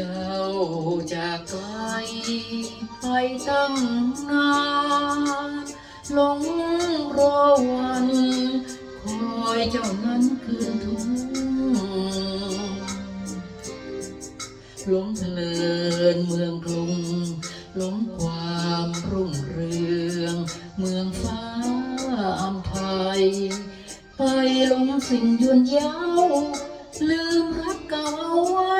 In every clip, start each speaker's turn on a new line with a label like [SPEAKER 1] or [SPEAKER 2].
[SPEAKER 1] เจ้าจากไกลไปตั้งนานหลงรอวันคอยเจ้านั้นคืนทุกหลงเพลินเมืองกรุงหลงความรุ่งเรือง เมืองฟ้าอำไพยไปหลงสิ่งยวนยาว ลืมรักเก่าเอาไว้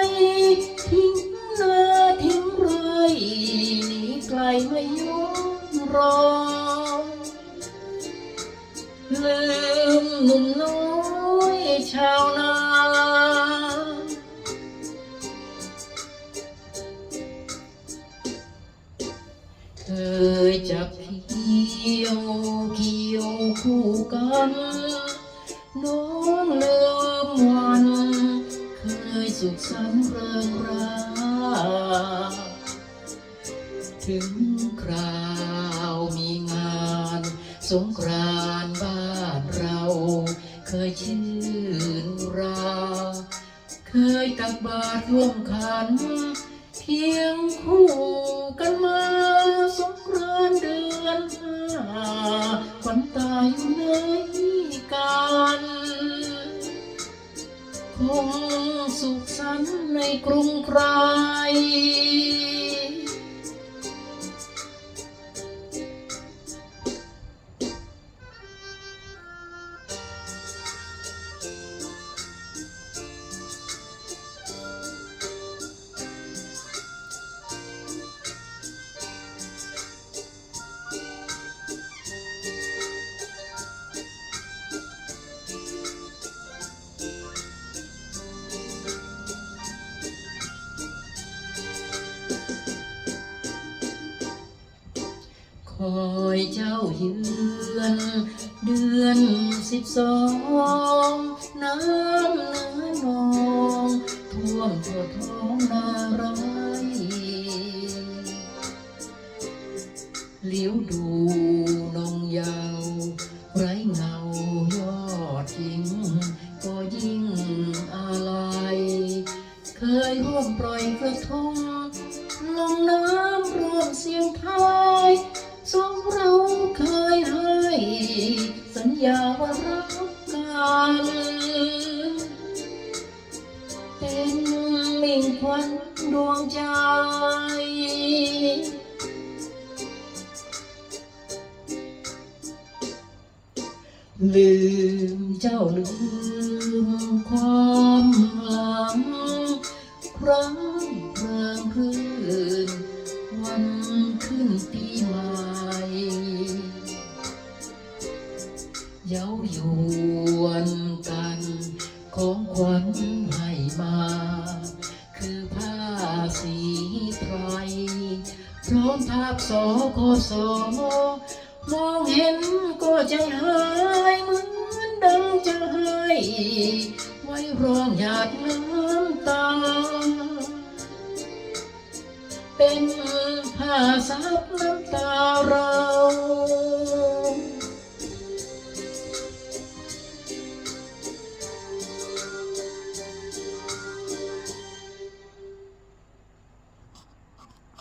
[SPEAKER 1] ทิ้งนาทิ้งไรหนีไกลไม่ย้อนรอ ลืมหนุ่มน้อยชาวนาเคยจับเที่ยวเกี่ยวคู่กัน น้องเคย สุขสันต์เริงราถึงคราวมีงาน สงกรานต์บ้านเรา เคยชื่นรา เคยตักบาตรร่วมขัน เพียงคู่กันมาสงกรานต์เดือนห้าขวัญตาอยู่ไหนกันคง ฉันในกรุงไกร อยเจ้าเยือน เดือนสิบสองน้ำเนื้อนองท่วมทั่วท้องนาไรเลี้ยวดูนงยาว ไร้เงายอดหญิงก็ยิ่งอะไร เคยร่วมปล่อยกระทง วนดวงใจ ลืมเจ้าลืมความหลังครั้ง พร้อมภาพสอคอสอมองเห็นก็ใจหายเหมือนดังจะให้ไว้ร้องหยาดน้ำตา เป็นผ้าซับน้ำตาเรา